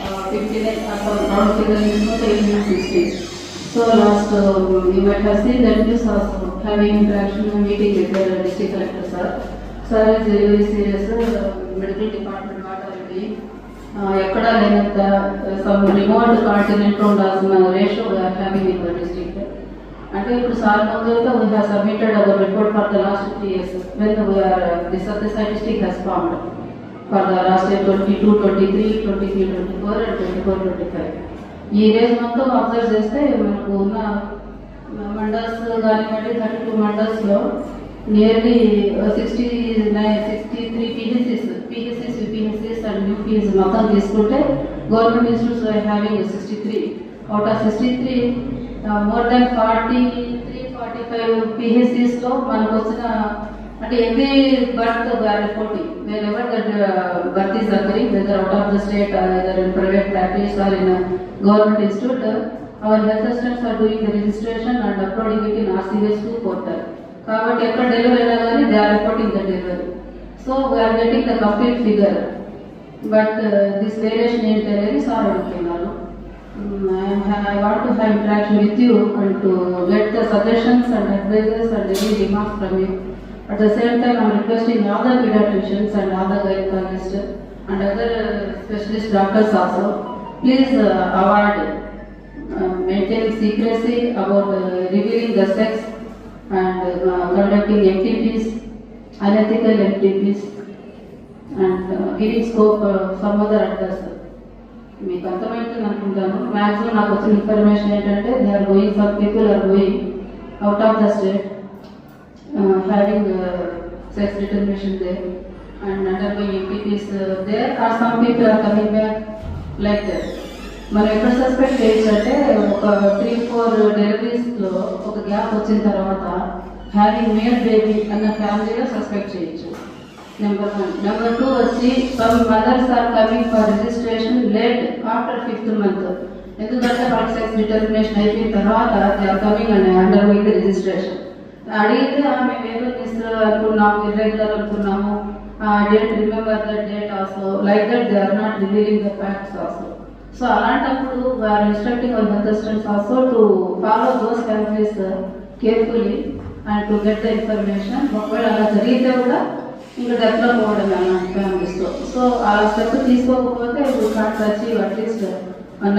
uh, 59, uh, sorry, round figure is not 18, 16. So last, uh, you might have seen that news also having interaction and meeting with the district collector, sir. Sir is very serious, uh, medical department మాట already. Uh, ఎక్కడా లేనంత some remote continent ఉండాల్సిన ratio having in the district అంటే ఇప్పుడు sir ముందు we have submitted our report for the last three years when the Satya statistic has formed for the last year twenty two twenty three twenty three twenty four and twenty four twenty five. ఈ raise మొత్తం observe చేస్తే మనకు ఉన్న మండల్స్ కానివ్వండి thirty two మండల్స్లో nearly sixty nine sixty three PHCs PHCs UPHCs and UPS మొత్తం తీసుకుంటే government institutes having sixty three out of sixty three more than forty three forty five పిహెసిస్లో మనకు వచ్చిన అంటే every birth where reporting wherever that birth is occurring whether out of the state either in private practice or in a government institute, our health assistants are doing the registration and uploading it in RCVS2 portal. కాబట్టి ఎక్కడ delivery అయినా కానీ they are reporting the delivery so we are getting the complete figure but this variation ఏంటి అనేది sir అడుగుతున్నాను I want to have interaction with you and to get the suggestions and advices and any demands from you At the same time, I'm requesting all the pediatricians and all the gynecologists and other specialist doctors also, please uh, avoid uh, maintaining secrecy about uh, revealing the sex and uh, conducting MTPs, unethical MTPs and uh, giving scope uh, some other others. మీకు అర్థమవుతుంది అనుకుంటాను maximum నాకు వచ్చిన information ఏంటంటే they are going for people are going out of the state Uh, having uh, sex determination there. And undergoing MPPs uh, there or some people are coming back like that. మనం ఎక్కడ suspect చేయొచ్చు అంటే ఒక three four డెలివరీస్లో ఒక gap వచ్చిన తర్వాత having male baby అన్న ఫ్యామిలీలో సస్పెక్ట్ చేయొచ్చు నెంబర్ వన్ నెంబర్ టూ వచ్చి some mothers are coming for registration late after fifth month ఎందుకంటే వాళ్ళకి సెక్స్ డిటర్మినేషన్ అయిపోయిన తర్వాత they are coming and undergoing registration అడిగితే మేము ఏదో చేస్తారు అనుకున్నాము ఇర్రెగ్యులర్ అనుకున్నాము. Date remember that date also like that they are not revealing the facts also so అలాంటప్పుడు వారు instructing our health assistants also to follow those families carefully and to get the information ఒకవేళ అలా జరిగితే కూడా ఇంకా develop అవ్వడం అలాంటి ఫ్యామిలీస్తో సో ఆ స్టెప్ తీసుకోకపోతే ఇప్పుడు కాట్ వచ్చి at least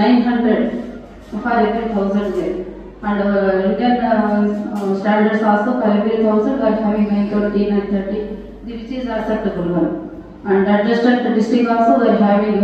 nine hundred for every thousand and uh, Indian uh, uh, standards also every thousand are having 930, 930, which is acceptable one. And adjusted district also they are having